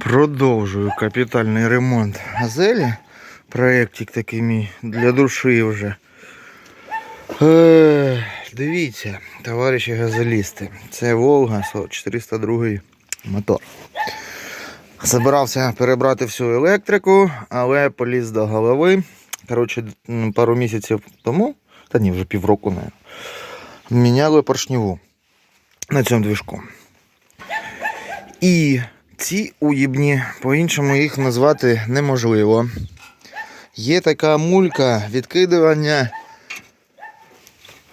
Продовжую капітальний ремонт газелі. Проєктик такий мій для душі вже. Е, дивіться, товариші газелісти. Це Волга 402 мотор. Забирався перебрати всю електрику, але поліз до голови. Коротше, пару місяців тому, та ні, вже півроку, не. Міняли поршневу на цьому движку. І ці уїбні, по-іншому їх назвати неможливо. Є така мулька відкидування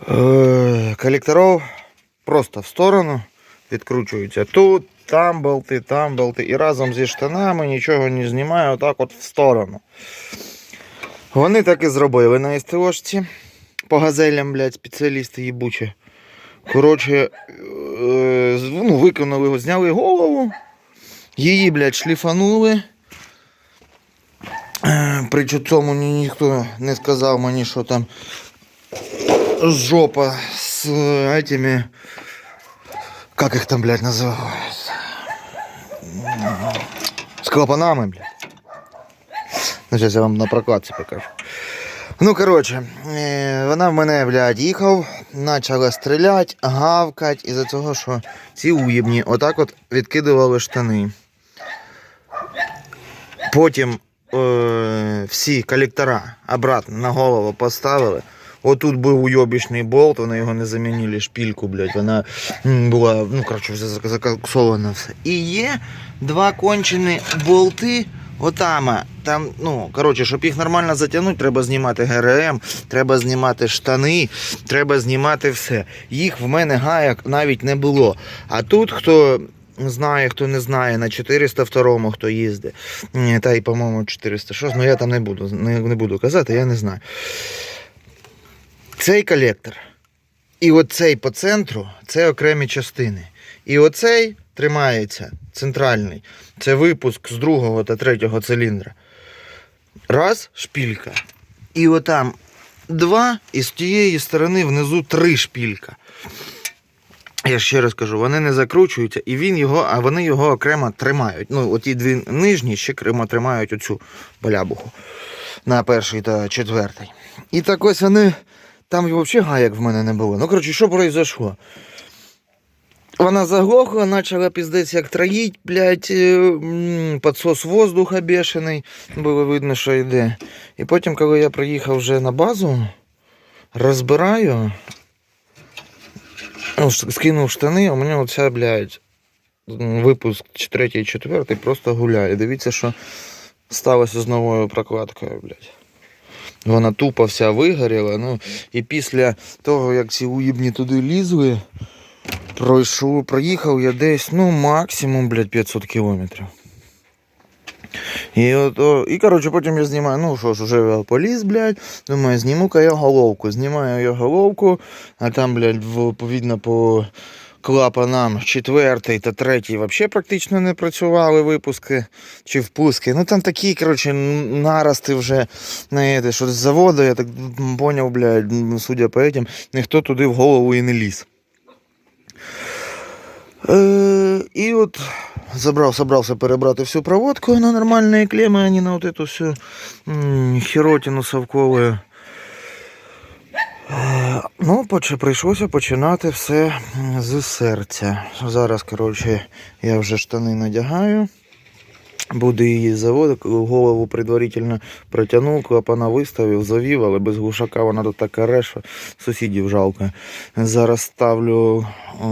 е, колекторів просто в сторону відкручуються. Тут, там болти, там болти. І разом зі штанами нічого не знімаю, отак от в сторону. Вони так і зробили на СТОшці. По газелям, блядь, спеціалісти їбучі. Коротше, е, ну, виконали, його, зняли голову. Її, блядь, шліфанули. Е, При цьому ні, ніхто не сказав мені, що там жопа з е, этими. Как их там, блядь, називають? З клапанами, блядь. Ну, зараз я вам на прокладці покажу. Ну, коротше, е, вона в мене, блядь, їхав, почала стріляти, гавкати, із-за того, що ці уєбні отак от відкидували штани. Потім е, всі колектора обратно на голову поставили. Отут був уйобічний болт, вони його не замінили, шпільку, блядь, вона була, ну, коротше, вже зак- закоксована все. І є два кончені болти отама. Там, ну, коротше, щоб їх нормально затягнути, треба знімати ГРМ, треба знімати штани, треба знімати все. Їх в мене гаяк навіть не було. А тут хто знає, хто не знає, на 402-му хто їздить, та й, по-моєму, 406, ну я там не буду, не, не буду казати, я не знаю. Цей колектор і оцей по центру це окремі частини. І оцей тримається центральний. Це випуск з другого та третього циліндра. Раз, шпілька. І отам два, і з тієї сторони внизу три шпілька. Я ще раз кажу, вони не закручуються, і він його, а вони його окремо тримають. Ну, оті дві нижні ще окремо тримають оцю балябуху на перший та четвертий. І так ось вони. Там взагалі гаяк в мене не було. Ну, коротше, що произошло? Вона заглохла, почала піздець як троїть, блядь, е, підсос воздуха бешений. Було видно, що йде. І потім, коли я приїхав вже на базу, розбираю, скинув штани, у мене оця, блядь, випуск 3 і 4 просто гуляє. Дивіться, що сталося з новою прокладкою, блядь. Вона тупо вся вигоріла. Ну, і після того, як ці уїбні туди лізли, пройшов, проїхав я десь, ну, максимум, блядь, 500 кілометрів. І, от, о, і коротше, потім я знімаю, ну що ж, уже поліз, блядь, думаю, зніму-ка я головку. Знімаю я головку, а там, блядь, відповідно по клапанам четвертий та третій взагалі практично не працювали випуски чи впуски. Ну там такі, коротше, нарости вже знаєте, що з заводу, я так поняв, блядь, судя по этим, ніхто туди в голову і не ліз. Е, і от забрав, собрався перебрати всю проводку на нормальные клеммы, а не на вот эту всю м, херотину совковую. Е, Ну, поч- прийшлося починати все з серця. Зараз, коротше, я вже штани надягаю. Буду її заводити, голову предварительно протягнув, клапана виставив, завів, але без глушака вона тут така реша, сусідів жалко. Зараз ставлю е,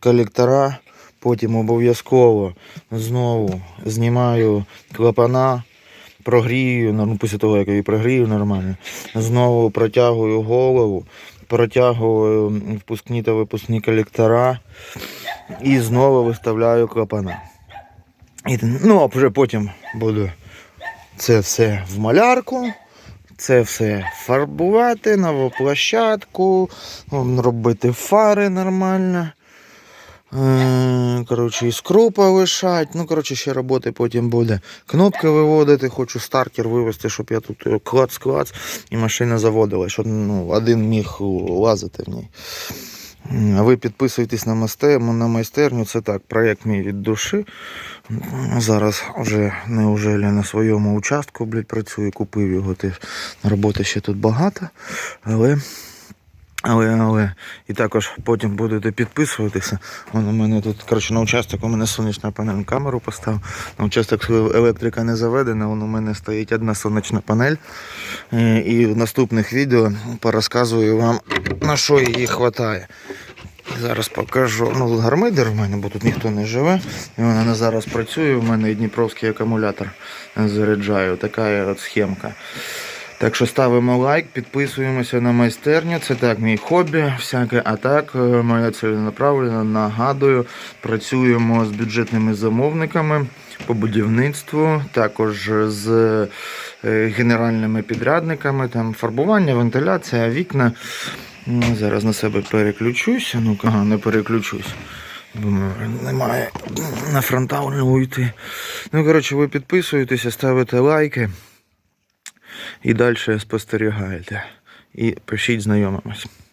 колектора, потім обов'язково знову знімаю клапана, прогрію, ну, після того, як я її прогрію нормально, знову протягую голову, протягую впускні та випускні колектора і знову виставляю клапана. І, ну, а вже потім буду це все в малярку, це все фарбувати, нову площадку, робити фари нормально. Е, Коротше, іскру повишати. Ну, коротше, ще роботи потім буде. Кнопки виводити, хочу стартер вивести, щоб я тут е, клац-клац і машина заводила, щоб ну, один міг лазити в ній. Ви підписуйтесь на майстерню. Це так, проєкт мій від душі. Зараз вже неужелі на своєму участку блядь, працюю, купив його. Роботи ще тут багато, але. Але, але, і також потім будете підписуватися. Вон у мене тут, коротше, на участок у мене сонячна панель камеру поставив. На участок електрика не заведена, вон у мене стоїть одна сонячна панель. Е, І в наступних відео порозказую вам, на що її вистачає. Зараз покажу. Ну, гармидер в мене, бо тут ніхто не живе. І вона зараз працює. У мене і дніпровський акумулятор заряджаю. Така от схемка. Так що ставимо лайк, підписуємося на майстерню. Це так, мій хобі, всяке. А так, е, моя ціленаправлена, нагадую, працюємо з бюджетними замовниками по будівництву, також з е, генеральними підрядниками, там фарбування, вентиляція, вікна. Ну, Зараз на себе переключусь. ну-ка не переключусь. Немає на фронтал не уйти. Ну, коротше, ви підписуєтеся, ставите лайки і далі спостерігаєте. І пишіть знайомимось.